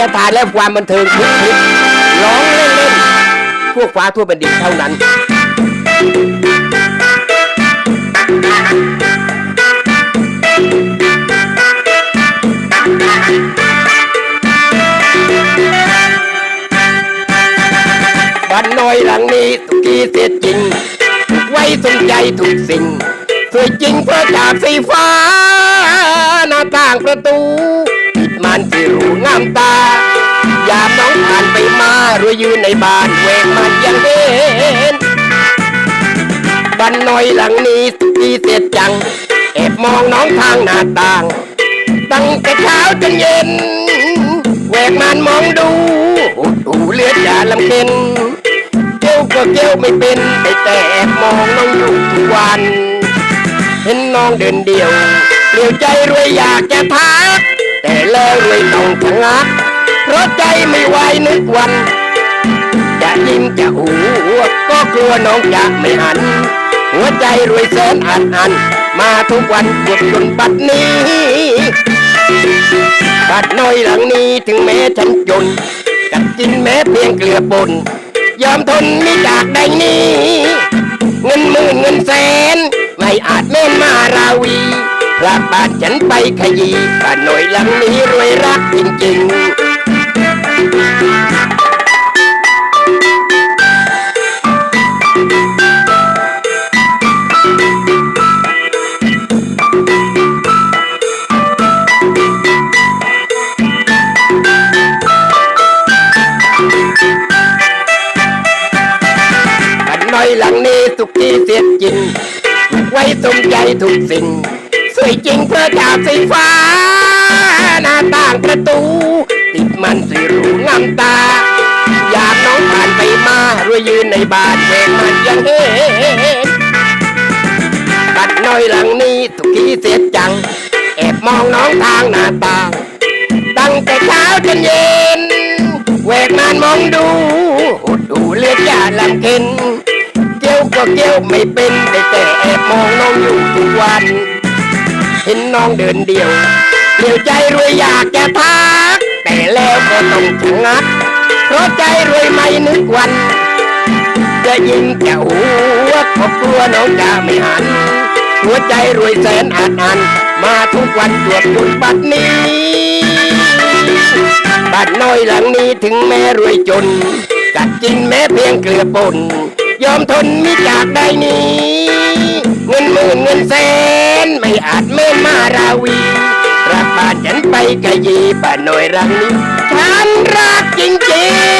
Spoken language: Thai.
ยทานและความบันเทิงทุกคลิปร้องเล่นๆทั่วฟ้าทั่วแผ่นดินเท่านั้นบ้านน้อยหลังนี้ทุกีเสียจริง ไว้สนใจทุกสิ่ง สวยจริงเพราะจากสีฟ้า หน้าต่างประตูปิดมันที่รู้งามตา ยามน้องผ่านไปมารวยยืนในบ้านเวงมันยังเห็นบ้านน้อยหลังนี้ทุกทีเสียจังแอบมองน้องทางหน้าต่าง ตั้งแต่เช้าจนเย็นแหวกมันมองดูดูเลือดยาลำเค็นเกี้ยวก็เกี้ยวไม่เป็นแต่แอบมองน้องอยู่ทุกวัน เห็นน้องเดินเดียวเปลี่ยวใจรวยอยากจะทักแต่แล้วรวยต้องชะงัก เพราะใจไม่ไหวนึกวัน จะยิ้มจะหูก็กลัวน้องจะไม่หัน หัวใจรวยแสนอันอัน มาทุกวันปวดจนบัดนี้บัดน้อยหลังนี้ถึงแม้ฉันจนกัดกินแม้เพียงเกลือปนยอมทนไมิจากใดนี้เงินหมื่นเงินแสน ไม่อาจเม่นมาราวีพระบาทฉันไปขยี้บ้านน้อยหลังนี้รวยรักจริงๆ หลังนี้สุขที่เสียจริง ไว้สมใจทุกสิ่ง สวยจริงเพราะจากสีฟ้า หน้าต่างประตู ติดมันสีรูงามตา อยากน้องผ่านไปมารวยยืนในบานเวงมันยังเห็นบ้านน้อยหลังนี้ทุกทีเสียจัง แอบมองน้องทางหน้าต่างตั้งแต่เช้าจนเย็นแวกมานมองดู อุดหูเลือดยาลำเค็น วก็เกี้ยวไม่เป็นได้แต่แอบมองน้องอยู่ทุกวัน เห็นน้องเดินเดี่ยวเดี่ยวใจรวยอยากจะทัก แต่แล้วก็ต้องชะงัก เพราะใจรวยไม่นึกวัน จะยิงจะหัวก็กลัวน้องจะไม่หัน หัวใจรวยแสนอาจอัน มาทุกวันตรวจจนบัดนี้บ้านน้อยหลังนี้ถึงแม้รวยจนกัดกินแม้เพียงเกลือป่น ยอมทนมิจากได้นี้ เงินหมื่นเงินแสน ไม่อาจเม่นมาราวี รักบ้านฉันไปกะยีป้านน้อยรังนี้ ฉันรักจริงๆ